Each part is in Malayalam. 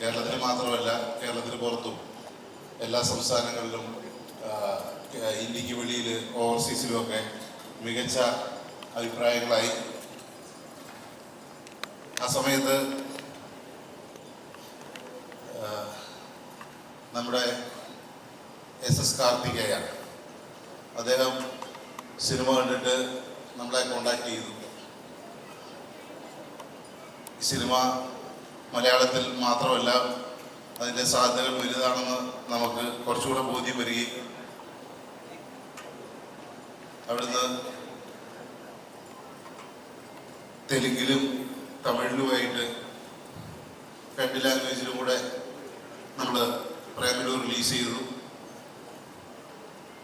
കേരളത്തിൽ മാത്രമല്ല കേരളത്തിന് പുറത്തും എല്ലാ സംസ്ഥാനങ്ങളിലും ഇന്ത്യയ്ക്ക് വെളിയിൽ ഓവർസീസിലുമൊക്കെ മികച്ച അഭിപ്രായങ്ങളായി. ആ സമയത്ത് നമ്മുടെ എസ് എസ് കാർത്തികയാണ്. അദ്ദേഹം സിനിമ കണ്ടിട്ട് നമ്മളെ കോണ്ടാക്ട് ചെയ്തു. സിനിമ മലയാളത്തിൽ മാത്രമല്ല അതിന്റെ സാധ്യതകൾ വലുതാണെന്ന് നമുക്ക് കുറച്ചുകൂടെ ബോധ്യം വരികയും അവിടുന്ന് തെലുങ്കിലും തമിഴിലുമായിട്ട് രണ്ട് ലാംഗ്വേജിലും കൂടെ നമ്മൾ പ്രേമിലൂർ റിലീസ് ചെയ്തു.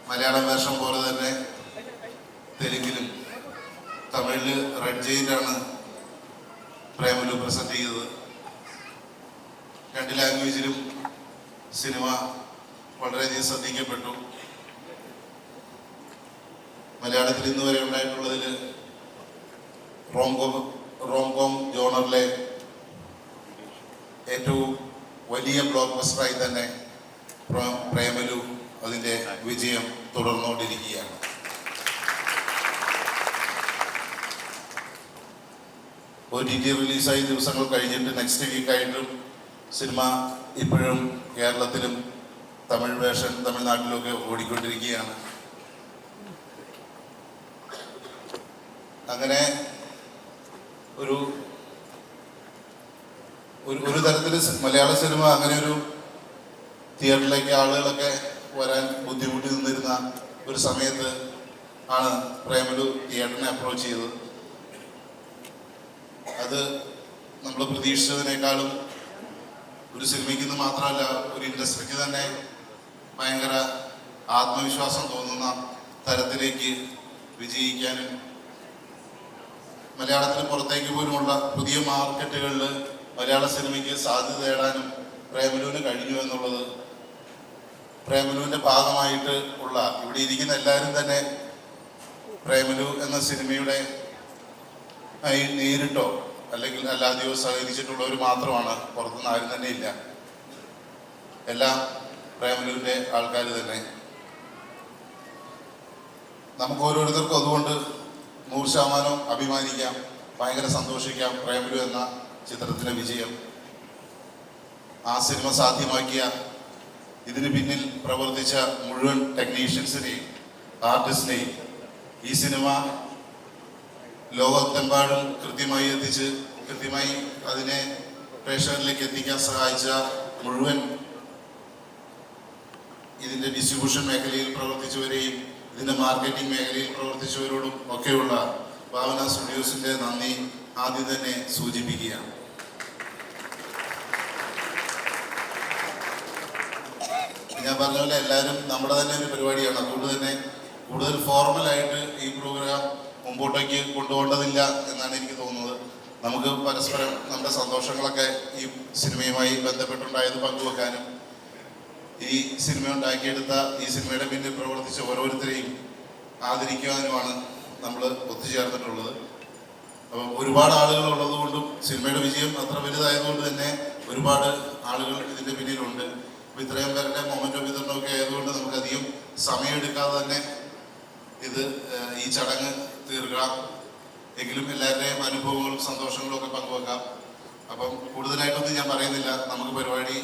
മലയാളം വേഷം പോലെ തന്നെ തെലുങ്കിലും തമിഴിൽ റെഡ് ജയിലാണ് പ്രേമലു പ്രസന്റ് ചെയ്തത്. രണ്ട് ലാംഗ്വേജിലും സിനിമ വളരെയധികം ശ്രദ്ധിക്കപ്പെട്ടു. മലയാളത്തിൽ ഇന്ന് വരെ ഉണ്ടായിട്ടുള്ളതിൽ റോംകോം റോംകോം ജോണറിലെ ഏറ്റവും വലിയ ബ്ലോക്ക് ബസ്റ്ററായി തന്നെ പ്രേ- പ്രേമലു അതിന്റെ വിജയം തുടർന്നുകൊണ്ടിരിക്കുകയാണ്. ഒ ടി ടി റിലീസായി ദിവസങ്ങൾ കഴിഞ്ഞിട്ട് നെക്സ്റ്റ് വീക്കായിട്ടും സിനിമ ഇപ്പോഴും കേരളത്തിലും തമിഴ് വേഷൻ തമിഴ്നാട്ടിലുമൊക്കെ ഓടിക്കൊണ്ടിരിക്കുകയാണ്. അങ്ങനെ ഒരു ഒരു ഒരു തരത്തിൽ മലയാള സിനിമ അങ്ങനെ ഒരു തിയേറ്ററിലേക്ക് ആളുകളൊക്കെ വരാൻ ബുദ്ധിമുട്ടി നിന്നിരുന്ന ഒരു സമയത്ത് ആണ് പ്രേമലു തിയേറ്ററിനെ അപ്രോച്ച് ചെയ്തത്. അത് നമ്മൾ പ്രതീക്ഷിച്ചതിനേക്കാളും ഒരു സിനിമയ്ക്ക് മാത്രമല്ല ഒരു ഇൻഡസ്ട്രിക്ക് തന്നെ ഭയങ്കര ആത്മവിശ്വാസം തോന്നുന്ന തരത്തിലേക്ക് വിജയിക്കാനും മലയാളത്തിന് പുറത്തേക്ക് പോലുമുള്ള പുതിയ മാർക്കറ്റുകളിൽ മലയാള സിനിമയ്ക്ക് സാധ്യത നേടാനും പ്രേമലുവിന് കഴിഞ്ഞു എന്നുള്ളത് പ്രേമലുവിന്റെ ഭാഗമായിട്ട് ഉള്ള ഇവിടെ ഇരിക്കുന്ന എല്ലാവരും തന്നെ പ്രേമലു എന്ന സിനിമയുടെ നേരിട്ടോ അല്ലെങ്കിൽ അല്ലാതെയോ സഹകരിച്ചിട്ടുള്ളവർ മാത്രമാണ്. പുറത്തുനിന്ന് ആരും തന്നെ ഇല്ല. എല്ലാം പ്രേമലൂരിന്റെ ആൾക്കാർ തന്നെ. നമുക്ക് ഓരോരുത്തർക്കും അതുകൊണ്ട് നൂറ് ശതമാനം അഭിമാനിക്കാം ഭയങ്കര സന്തോഷിക്കാം. പ്രേമലു എന്ന ചിത്രത്തിലെ വിജയം. ആ സിനിമ സാധ്യമാക്കിയ ഇതിന് പിന്നിൽ പ്രവർത്തിച്ച മുഴുവൻ ടെക്നീഷ്യൻസിനെയും ആർട്ടിസ്റ്റിനെയും ഈ സിനിമ ലോകത്തെമ്പാടും കൃത്യമായി എത്തിച്ച് കൃത്യമായി അതിനെ പ്രേക്ഷകരിലേക്ക് എത്തിക്കാൻ സഹായിച്ച മുഴുവൻ ഇതിന്റെ ഡിസ്ട്രിബ്യൂഷൻ മേഖലയിൽ പ്രവർത്തിച്ചവരെയും ഇതിന്റെ മാർക്കറ്റിംഗ് മേഖലയിൽ പ്രവർത്തിച്ചവരോടും ഒക്കെയുള്ള ഭാവന സ്റ്റുഡിയോസിന്റെ നന്ദി ആദ്യം തന്നെ സൂചിപ്പിക്കുകയാണ്. ഞാൻ പറഞ്ഞ പോലെ എല്ലാവരും നമ്മുടെ തന്നെ ഒരു പരിപാടിയാണ്. അതുകൊണ്ട് തന്നെ കൂടുതൽ ഫോർമലായിട്ട് ഈ പ്രോഗ്രാം മുമ്പോട്ടേക്ക് കൊണ്ടുപോകേണ്ടതില്ല എന്നാണ് എനിക്ക് തോന്നുന്നത്. നമുക്ക് പരസ്പരം നമ്മുടെ സന്തോഷങ്ങളൊക്കെ ഈ സിനിമയുമായി ബന്ധപ്പെട്ടുണ്ടായത് പങ്കുവെക്കാനും ഈ സിനിമ ഉണ്ടാക്കിയെടുത്ത ഈ സിനിമയുടെ പിന്നിൽ പ്രവർത്തിച്ച ഓരോരുത്തരെയും ആദരിക്കുവാനുമാണ് നമ്മൾ ഒത്തുചേർന്നിട്ടുള്ളത്. അപ്പം ഒരുപാട് ആളുകൾ ഉള്ളതുകൊണ്ടും സിനിമയുടെ വിജയം അത്ര വലുതായതുകൊണ്ട് തന്നെ ഒരുപാട് ആളുകൾ ഇതിന്റെ പിന്നിലുണ്ട്. അപ്പം ഇത്രയും പേരുടെ മൊമെന്റോ വിതരണമൊക്കെ ആയതുകൊണ്ട് നമുക്കധികം സമയമെടുക്കാതെ തന്നെ ഇത് ഈ ചടങ്ങ് തീർക്കാം. എങ്കിലും എല്ലാവരുടെയും അനുഭവങ്ങളും സന്തോഷങ്ങളും ഒക്കെ പങ്കുവെക്കാം. അപ്പം കൂടുതലായിട്ടൊന്നും ഞാൻ പറയുന്നില്ല. നമുക്ക് പരിപാടി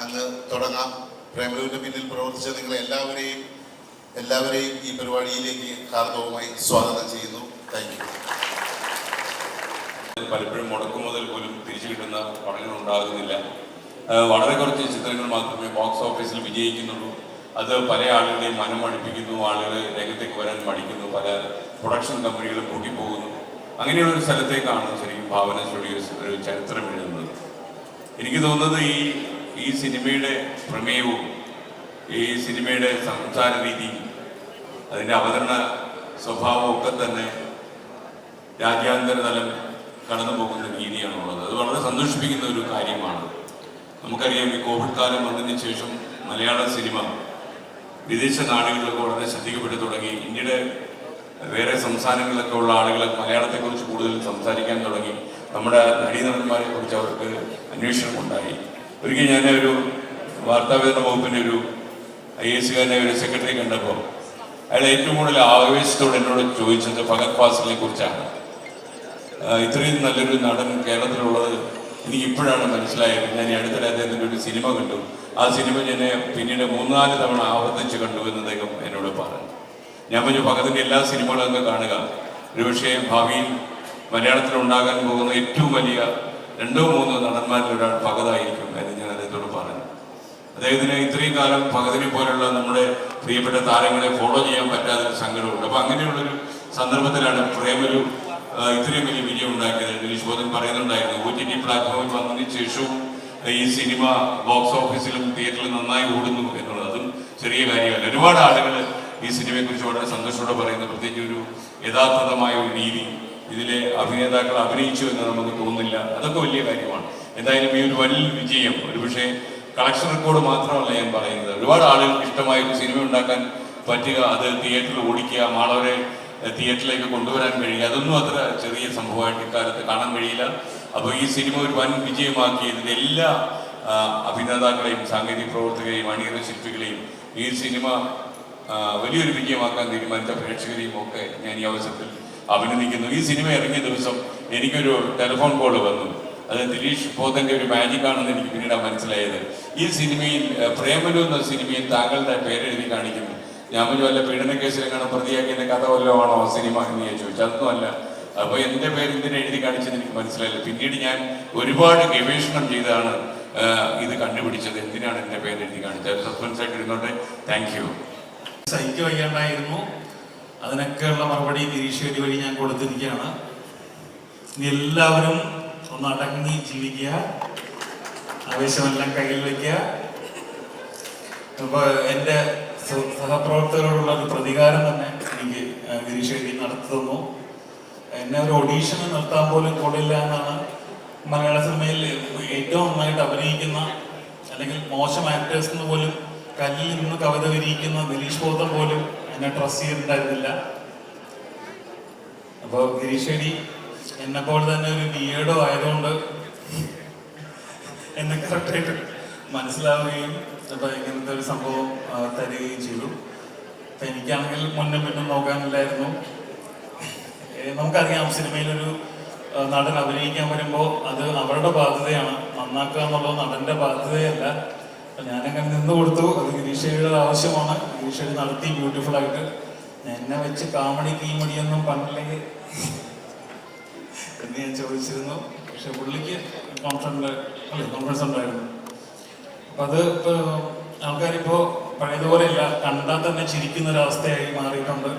അങ്ങ് തുടങ്ങാം. പ്രേമലുവിന്റെ പിന്നിൽ പ്രവർത്തിച്ച നിങ്ങളെ എല്ലാവരെയും എല്ലാവരെയും ഈ പരിപാടിയിലേക്ക് ഹാർദവുമായി സ്വാഗതം ചെയ്യുന്നു. താങ്ക് യു പലപ്പോഴും മുടക്കുമുതൽ പോലും തിരിച്ചു കിട്ടുന്ന പടങ്ങൾ ഉണ്ടാകുന്നില്ല. വളരെ കുറച്ച് ചിത്രങ്ങൾ മാത്രമേ ബോക്സ് ഓഫീസിൽ വിജയിക്കുന്നുള്ളൂ. അത് പല ആളുകളെയും മനം മടിപ്പിക്കുന്നു ആളുകൾ രംഗത്തേക്ക് വരാൻ മടിക്കുന്നു പല പ്രൊഡക്ഷൻ കമ്പനികൾ പൊട്ടിപ്പോകുന്നു അങ്ങനെയുള്ള ഒരു സ്ഥലത്തേക്കാണ് ശരിക്കും ഭാവന സ്റ്റുഡിയോസ് ഒരു ചരിത്രം എഴുതുന്നത്. എനിക്ക് തോന്നുന്നത് ഈ ഈ സിനിമയുടെ പ്രമേയവും ഈ സിനിമയുടെ സംസാര രീതി അതിന്റെ അവതരണ സ്വഭാവവും ഒക്കെ തന്നെ രാജ്യാന്തര തലം കടന്നു പോകുന്ന രീതിയാണുള്ളത്. അത് വളരെ സന്തോഷിപ്പിക്കുന്ന ഒരു കാര്യമാണ്. നമുക്കറിയാം ഈ കോവിഡ് കാലം വന്നതിന് ശേഷം മലയാള സിനിമ വിദേശ നാടുകളിലൊക്കെ വളരെ ശ്രദ്ധിക്കപ്പെട്ടു തുടങ്ങി. ഇന്ത്യയുടെ വേറെ സംസ്ഥാനങ്ങളിലൊക്കെ ഉള്ള ആളുകൾ മലയാളത്തെക്കുറിച്ച് കൂടുതൽ സംസാരിക്കാൻ തുടങ്ങി. നമ്മുടെ നടീനടന്മാരെ കുറിച്ച് അവർക്ക് അന്വേഷണം ഉണ്ടായി ഒരിക്കൽ ഞാൻ ഒരു വാർത്താവിതരണ വകുപ്പിന്റെ ഒരു ഐ എസ് കാരനെ ഒരു സെക്രട്ടറി കണ്ടപ്പോൾ അയാൾ ഏറ്റവും കൂടുതൽ ആവേശത്തോടെ എന്നോട് ചോദിച്ചത് ഭഗത് ഫാസലിനെ കുറിച്ചാണ്. ഇത്രയും നല്ലൊരു നടൻ കേരളത്തിലുള്ളത് എനിക്ക് ഇപ്പോഴാണ് മനസ്സിലായത്. ഞാൻ ഈ അടുത്തിടെ അദ്ദേഹത്തിന്റെ ഒരു സിനിമ കണ്ടു. ആ സിനിമ ഞാൻ പിന്നീട് മൂന്നാൽ തവണ ആവർത്തിച്ച് കണ്ടു എന്ന് അദ്ദേഹം എന്നോട് പറഞ്ഞു. ഞാൻ പറഞ്ഞു ഭഗതിന്റെ എല്ലാ സിനിമകളും അങ്ങ് കാണുക. ഒരുപക്ഷെ ഭാവിയിൽ മലയാളത്തിൽ ഉണ്ടാകാൻ പോകുന്ന ഏറ്റവും വലിയ രണ്ടോ മൂന്നോ നടന്മാരിൽ ഒരാൾ ഭഗതായിരിക്കും എന്ന് ഞാൻ അദ്ദേഹത്തോട് പറഞ്ഞു. അദ്ദേഹത്തിന് ഇത്രയും കാലം ഭഗതിനെ പോലുള്ള നമ്മുടെ പ്രിയപ്പെട്ട താരങ്ങളെ ഫോളോ ചെയ്യാൻ പറ്റാത്തൊരു സങ്കടമുണ്ട്. അപ്പൊ അങ്ങനെയുള്ളൊരു സന്ദർഭത്തിലാണ് പ്രേമലു ഇത്രയും വലിയ വിജയം ഉണ്ടാക്കിയത്. ദിലീഷ് ബോധൻ പറയുന്നുണ്ടായിരുന്നു ഒ ടി ടി പ്ലാറ്റ്ഫോമിൽ വന്നതിന് ശേഷവും ഈ സിനിമ ബോക്സ് ഓഫീസിലും തിയേറ്ററിലും നന്നായി ഓടുന്നു എന്നുള്ളതും. ചെറിയ കാര്യമല്ല. ഒരുപാട് ആളുകൾ ഈ സിനിമയെ കുറിച്ച് വളരെ സന്തോഷത്തോടെ പറയുന്നു പ്രത്യേകിച്ച് ഒരു യഥാർത്ഥമായ ഒരു രീതി ഇതിലെ അഭിനേതാക്കൾ അഭിനയിച്ചു എന്ന് നമുക്ക് തോന്നുന്നില്ല. അതൊക്കെ വലിയ കാര്യമാണ്. എന്തായാലും ഈ ഒരു വലിയ വിജയം ഒരുപക്ഷെ കളക്ഷൻ റെക്കോർഡ് മാത്രമല്ല ഞാൻ പറയുന്നത്. ഒരുപാട് ആളുകൾക്ക് ഇഷ്ടമായ ഒരു സിനിമ ഉണ്ടാക്കാൻ പറ്റുക അത് തിയേറ്ററിൽ ഓടിക്കുക ആളവരെ തിയേറ്ററിലേക്ക് കൊണ്ടുവരാൻ കഴിയുക അതൊന്നും അത്ര ചെറിയ സംഭവമായിട്ട് ഇക്കാലത്ത് കാണാൻ കഴിയില്ല. അപ്പോൾ ഈ സിനിമ ഒരു വൻ വിജയമാക്കി ഇതിന്റെ എല്ലാ അഭിനേതാക്കളെയും സാങ്കേതിക പ്രവർത്തകരെയും അണിയറ ശില്പികളെയും ഈ സിനിമ വലിയൊരു വിജയമാക്കാൻ തീരുമാനിച്ച പ്രേക്ഷകരെയും ഒക്കെ ഞാൻ ഈ അവസരത്തിൽ അഭിനന്ദിക്കുന്നു. ഈ സിനിമ ഇറങ്ങിയ ദിവസം എനിക്കൊരു ടെലിഫോൺ കോൾ വന്നു. അത് ദിലീഷ് പോത്തന്റെ ഒരു മാജിക് ആണെന്ന് എനിക്ക് പിന്നീട് മനസ്സിലായത്. ഈ സിനിമയിൽ പ്രേമലു എന്ന സിനിമയിൽ താങ്കളുടെ പേരെഴുതി കാണിക്കുന്നു. ഞാൻ പറഞ്ഞു വല്ല പീഡന കേസിലെങ്ങാണ് പ്രതിയാക്കിയ കഥ വല്ലോ സിനിമ? എന്ന് ഞാൻ ചോദിച്ചു. അല്ല അപ്പൊ എന്റെ പേര് എന്തിനാ എഴുതി കാണിച്ചെന്ന് എനിക്ക് മനസ്സിലായില്ല. പിന്നീട് ഞാൻ ഒരുപാട് ഗവേഷണം ചെയ്താണ് ഇത് കണ്ടുപിടിച്ചത്. എന്തിനാണ് എന്റെ പേര് എഴുതി കാണിച്ചത്? സസ്പെൻസ് ആയിട്ട് ഇരുന്നോട്ടെ. താങ്ക് സഹിക്ക് വയ്യാണ്ടായിരുന്നു അതിനൊക്കെയുള്ള മറുപടി നിരീക്ഷകരി വഴി ഞാൻ കൊടുത്തിരിക്കുകയാണ്. ഇനി എല്ലാവരും ഒന്ന് അടങ്ങി ജീവിക്കുക. ആവേശമെല്ലാം കയ്യിൽ വയ്ക്കുക. അപ്പൊ എന്റെ സഹപ്രവർത്തകരോടുള്ള ഒരു പ്രതികാരം തന്നെ എനിക്ക് നിരീക്ഷകരി നടത്തി തന്നു. എന്നെ ഒരു ഒഡീഷന് നിർത്താൻ പോലും കൊള്ളില്ല എന്നാണ് മലയാള സിനിമയിൽ ഏറ്റവും നന്നായിട്ട് അഭിനയിക്കുന്ന അല്ലെങ്കിൽ മോശം ആക്ടേഴ്സ് എന്ന് പോലും കല്ലിൽ നിന്ന് കവിത വിരിയിക്കുന്ന ഗിരീഷ് ബോധം പോലും എന്നെ ട്രസ്റ്റ് ചെയ്തിട്ടുണ്ടായിരുന്നില്ല. അപ്പോൾ എന്നെ പോലെ തന്നെ ഒരു ബിയേഡോ ആയതുകൊണ്ട് എന്നെ കറക്റ്റായിട്ട് മനസ്സിലാവുകയും അപ്പൊ ഇങ്ങനത്തെ ഒരു സംഭവം തരികയും ചെയ്തു. അപ്പൊ എനിക്കാണെങ്കിൽ മുന്നും പിന്നും നോക്കാനില്ലായിരുന്നു. നമുക്കറിയാം സിനിമയിലൊരു നടൻ അഭിനയിക്കാൻ വരുമ്പോൾ അത് അവരുടെ ബാധ്യതയാണ്. നന്നാക്കുക എന്നുള്ളത് നടന്റെ ബാധ്യതയല്ല. ഞാനങ്ങനെ നിന്ന് കൊടുത്തു. അത് ഗിരീഷയുടെ ആവശ്യമാണ്. ഗിരീഷ നടത്തി ബ്യൂട്ടിഫുൾ ആയിട്ട്. എന്നെ വെച്ച് കാമഡി കീമടി ഒന്നും പണ്ടില്ലെങ്കിൽ എന്ന് ഞാൻ ചോദിച്ചിരുന്നു. പക്ഷെ പുള്ളിക്ക് കോൺഫിഡൻസ് അല്ലേ കോൺഫിഡൻസ് ഉണ്ടായിരുന്നു. അപ്പൊ അത് ഇപ്പൊ ആൾക്കാരിപ്പോ പഴയതുപോലെയല്ല കണ്ടാൽ തന്നെ ചിരിക്കുന്ന ഒരവസ്ഥയായി മാറിയിട്ടുണ്ട്.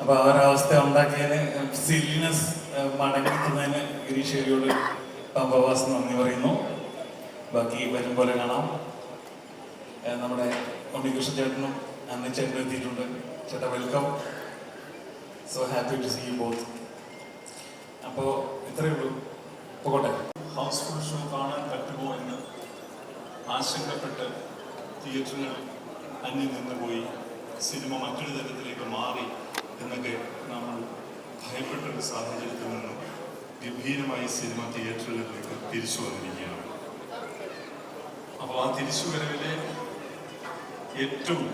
അപ്പൊ ആ ഒരു അവസ്ഥ ഉണ്ടാക്കിയതിന് സിലിനസ് മടങ്ങിക്കുന്നതിന് ഗിരീഷയോട് പമ്പവാസ് നന്ദി പറയുന്നു. ബാക്കി വരും പോലെ കാണാം. നമ്മുടെ ഉണ്ണികൃഷ്ണ ചേട്ടനും അന്ന് ചേട്ടനും എത്തിയിട്ടുണ്ട്. ചേട്ടാ welcome so happy to see you both അപ്പോൾ ഇത്രയേ ഉള്ളൂ. പോകട്ടെ. ഹൗസ്ഫുൾ ഷോ കാണാൻ പറ്റുമോ എന്ന് ആശങ്കപ്പെട്ട് തിയേറ്ററുകൾ അന്യം നിന്നുപോയി. സിനിമ മറ്റൊരു തരത്തിലേക്ക് മാറി എന്നൊക്കെ നമ്മൾ ഭയപ്പെട്ട ഒരു സാഹചര്യത്തിൽ നിന്നും ഗംഭീരമായി സിനിമ തിയേറ്ററുകളിലേക്ക് തിരിച്ചു വന്നിരിക്കുകയാണ് അപ്പോൾ ആ തിരിച്ചുവരവിലെ ഏറ്റവും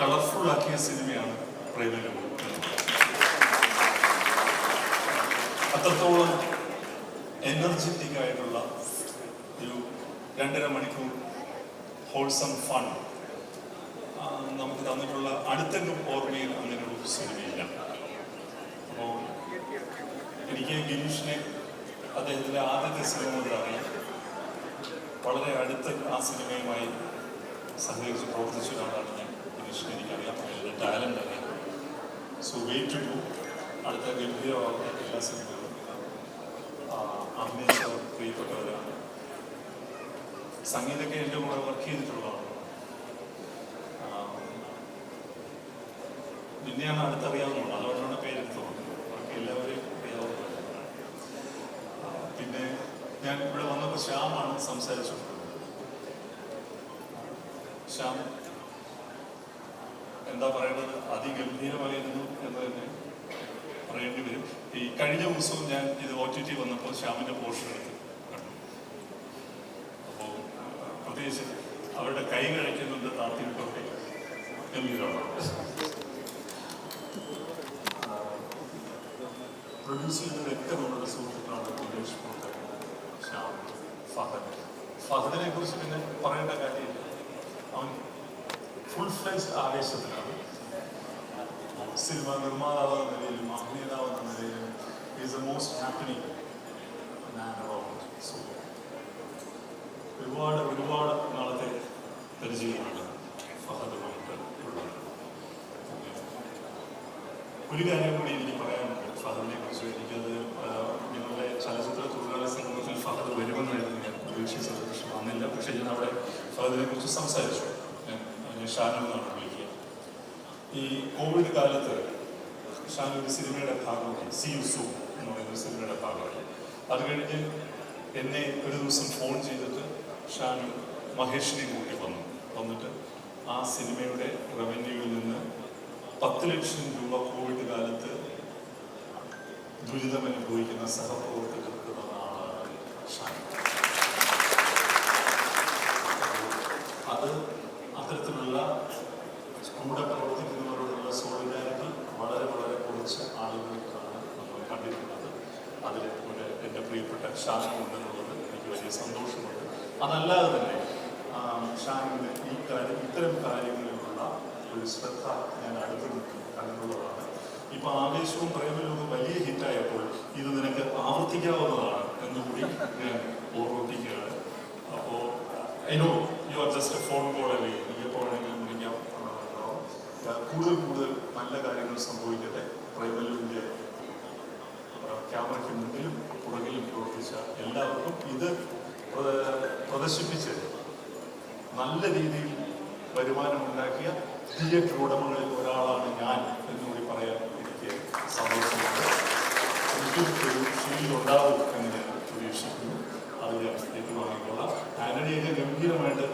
കളർഫുൾ ആക്കിയ സിനിമയാണ് പ്രേമലോകം അത്രത്തോളം എനർജറ്റിക് ആയിട്ടുള്ള ഒരു രണ്ടര മണിക്കൂർ ഹോൾസം ഫൺ നമുക്ക് തന്നിട്ടുള്ള അടുത്തെങ്കിലും ഓർമ്മയിൽ അങ്ങനെ ഒരു സിനിമയില്ല. അപ്പോൾ എനിക്ക് ഗിനീഷിനെ അദ്ദേഹത്തിന്റെ ആദ്യത്തെ സിനിമ വളരെ അടുത്ത ആ സിനിമയുമായി സഹകരിച്ച് പ്രവർത്തിച്ച ഒരാളാണ് ഞാൻ ഗിരീഷിനെ എനിക്കറിയാം അതിന്റെ ടാലന്റ് അറിയാം സോ വെയിറ്റ് ടു അടുത്ത ഗംഭീരമാകുന്ന എല്ലാ സിനിമകളും അഭിനയിച്ച പ്രിയപ്പെട്ടവരാണ്. സംഗീതമൊക്കെ എന്റെ കൂടെ വർക്ക് ചെയ്തിട്ടുള്ളതാണ്. പിന്നെയാണ് അടുത്തറിയാവുന്നത്. അതുകൊണ്ടാണ് പേരെടുത്തത് ബാക്കി എല്ലാവരെയും അറിയാവുന്നതാണ്. പിന്നെ ഞാൻ ഇവിടെ വന്നപ്പോൾ ശ്യാമാണ് സംസാരിച്ചു ശ്യാം എന്താ പറയുന്നത് അതിഗംഭീരമായിരുന്നു എന്ന് തന്നെ പറയേണ്ടി വരും. ഈ കഴിഞ്ഞ ദിവസവും ഞാൻ ഇത് ഒ ടി ടി വന്നപ്പോൾ ശ്യാമിന്റെ പോർഷൻ എടുത്തു. കണ്ടു. പ്രത്യേകിച്ച് അവരുടെ കൈ കഴിക്കുന്നുണ്ട് താത്തിയിട്ടൊക്കെ ഗംഭീരമാണ്. പ്രൊഡ്യൂസ് ചെയ്യുന്നതൊക്കെ നമ്മുടെ സുഹൃത്തുക്കളാണ് ശ്യാം ഫഹദ് ഫഹദിനെ കുറിച്ച് പിന്നെ പറയേണ്ട കാര്യമില്ല. അവൻ ഫുൾ ഫ്ലെജ് ആവേശത്തിലാണ്. സിനിമ നിർമ്മാതാവ് എന്ന നിലയിലും അഭിനേതാവ് എന്ന നിലയിലും ഈസ് എ മോസ്റ്റ് ഹാപ്പനിങ് ഒരുപാട് ഒരുപാട് നാളത്തെ പരിചയമാണ് ഫഹദുമായിട്ട് ഉള്ളത്. ഒരു കാര്യം കൂടി എനിക്ക് പറയാനുണ്ട്. ഫഹദിനെ കുറിച്ച് എനിക്കത് ഞങ്ങളുടെ ചലച്ചിത്ര തൊഴിലാളി സമൂഹത്തിൽ ഫഹദ് വരുമെന്നായിരുന്നു ഞാൻ പ്രതീക്ഷിച്ചത്. പക്ഷെ വന്നില്ല. പക്ഷേ ഞാൻ അവിടെ ഫഹദിനെ കുറിച്ച് സംസാരിച്ചു. ഞാൻ ഷാനു എന്നാണ് വിളിക്കുക. ഈ കോവിഡ് കാലത്ത് ഷാനു ഒരു സിനിമയുടെ ഭാഗമായി സി യു സു എന്ന് പറയുന്ന സിനിമയുടെ ഭാഗമായി. അത് കഴിഞ്ഞ് എന്നെ ഒരു ദിവസം ഫോൺ ചെയ്തിട്ട് ഷാനു മഹേഷിനെ കൂട്ടി വന്നു. വന്നിട്ട് ആ സിനിമയുടെ റവന്യൂവിൽ നിന്ന് പത്ത് ലക്ഷം രൂപ കോവിഡ് കാലത്ത് ദുരിതം അനുഭവിക്കുന്ന സഹപ്രവർത്തകർക്ക് അത് അത്തരത്തിലുള്ള കൂടെ പ്രവർത്തിക്കുന്നവരോടുള്ള സോളിഡാരിറ്റി വളരെ വളരെ കുറച്ച് ആളുകൾക്കാണ് നമ്മൾ കണ്ടിട്ടുള്ളത്. അതിൽ എന്റെ പ്രിയപ്പെട്ട ഉണ്ടെന്നുള്ളത് എനിക്ക് വലിയ സന്തോഷമുണ്ട്. അതല്ലാതെ തന്നെ ഷാനിന്റെ ഈ കാര്യം ഇത്തരം കാര്യങ്ങളിലുള്ള ഒരു ശ്രദ്ധ ഞാൻ അടുത്ത് നിൽക്കും കണ്ടുള്ളതാണ് ഇപ്പൊ ആവേശവും പ്രേമലോകവും വലിയ ഹിറ്റായപ്പോൾ ഇത് നിനക്ക് ആവർത്തിക്കാവുന്നതാണ് എന്നുകൂടി ഞാൻ ഓർമ്മിപ്പിക്കുകയാണ്. അപ്പോ I know you are just a phone call അല്ലേ? എപ്പോൾ വിളിക്കാം. കൂടുതൽ കൂടുതൽ നല്ല കാര്യങ്ങൾ സംഭവിക്കട്ടെ. പ്രേമലുവിന്റെ ക്യാമറയ്ക്ക് മുന്നിലും പുറകിലും പ്രവർത്തിച്ച എല്ലാവർക്കും ഇത് പ്ര- പ്രദർശിപ്പിച്ച് നല്ല രീതിയിൽ വരുമാനമുണ്ടാക്കിയ തിയേറ്റർ ഉടമകളിൽ ഒരാളാണ് ഞാൻ എന്നുകൂടി പറയാൻ എന്ന് ഞാൻ ഗംഭീരമായിട്ട്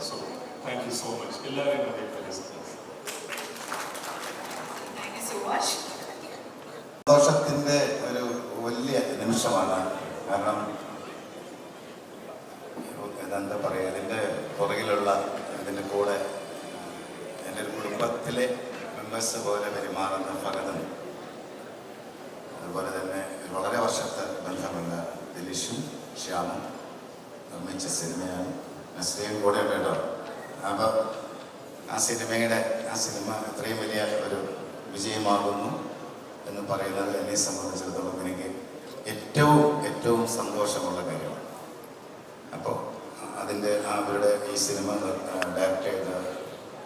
സോ സോ മച്ച് ഒരു വലിയ നിമിഷമാണ്. കാരണം എന്താ പറയുക അതിന്റെ പുറകിലുള്ള ഇതിന്റെ കൂടെ എന്റെ കുടുംബത്തിലെ മെമ്പേഴ്സ് പോലെ പെരുമാറുന്ന ഫലതും അതുപോലെ തന്നെ വളരെ വർഷത്തെ ബന്ധമുള്ള ദിലീഷും ശ്യാമും നിർമ്മിച്ച സിനിമയാണ് നസ്ലിയും കൂടെ ഉണ്ട് അപ്പോൾ ആ സിനിമയുടെ ആ സിനിമ ഇത്രയും വലിയ ഒരു വിജയമാകുന്നു എന്ന് പറയുന്നത് എന്നെ സംബന്ധിച്ചിടത്തോളം എനിക്ക് ഏറ്റവും ഏറ്റവും സന്തോഷമുള്ള കാര്യമാണ്. അപ്പോൾ അതിന്റെ അവരുടെ ഈ സിനിമ ഡയറക്റ്റ് ചെയ്ത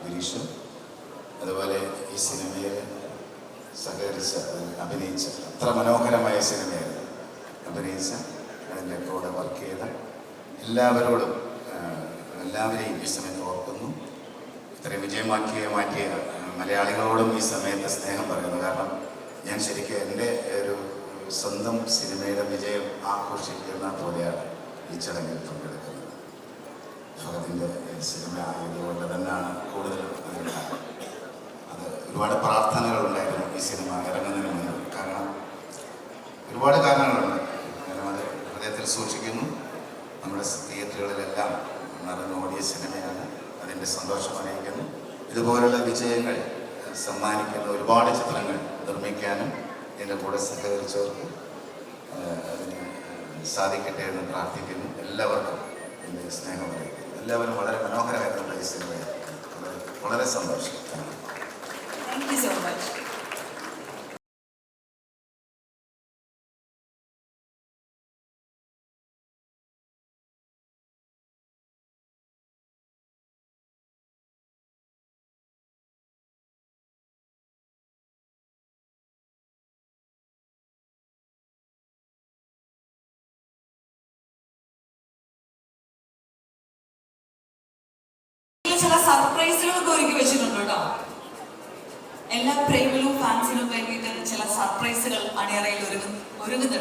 ഗിരീഷും അതുപോലെ ഈ സിനിമയിൽ സഹകരിച്ച അഭിനയിച്ച അത്ര മനോഹരമായ സിനിമയായിരുന്നു. അഭിനയിച്ച അതിന്റെ കൂടെ വർക്ക് ചെയ്ത എല്ലാവരോടും എല്ലാവരെയും ഈ സമയത്ത് ഓർക്കുന്നു. ഇത്രയും വിജയമാക്കിയ മാറ്റിയ മലയാളികളോടും ഈ സമയത്ത് സ്നേഹം പറയുന്നു. കാരണം ഞാൻ ശരിക്കും എന്റെ ഒരു സ്വന്തം സിനിമയുടെ വിജയം ആഘോഷിക്കുന്ന പോലെയാണ് ഈ ചടങ്ങിൽ പങ്കെടുക്കുന്നത്. ഫഹദിന്റെ സിനിമ ആയതുകൊണ്ട് തന്നെയാണ് കൂടുതലും അതിൽ അത് ഒരുപാട് പ്രാർത്ഥനകളുണ്ടായിരുന്നു ഈ സിനിമ ഇറങ്ങുന്നതിന് മുന്നിൽ കാരണം ഒരുപാട് കാരണങ്ങളുണ്ട്. കാരണം അത് ഹൃദയത്തിൽ സൂക്ഷിക്കുന്നു. നമ്മുടെ തിയേറ്ററുകളിലെല്ലാം നടന്നോടിയ സിനിമയാണ്. അതിന്റെ സന്തോഷം അറിയിക്കുന്നു. ഇതുപോലുള്ള വിജയങ്ങൾ സമ്മാനിക്കുന്ന ഒരുപാട് ചിത്രങ്ങൾ നിർമ്മിക്കാനും എന്റെ കൂടെ സഹകരിച്ചവർക്ക് അതിന് സാധിക്കട്ടെ എന്ന് പ്രാർത്ഥിക്കുന്നു. എല്ലാവർക്കും എന്റെ സ്നേഹം അറിയിക്കുന്നു. എല്ലാവരും വളരെ മനോഹരമായിട്ടുള്ള ഈ സിനിമയിൽ. വളരെ സന്തോഷം. താങ്ക് യു സോ you എല്ലാ പ്രേമിലും ഫാൻസിനും വേണ്ടിയിട്ട് ചില സർപ്രൈസുകൾ അണിയറയിൽ ഒരുങ്ങുന്നു ഒരുങ്ങുന്നുണ്ട്.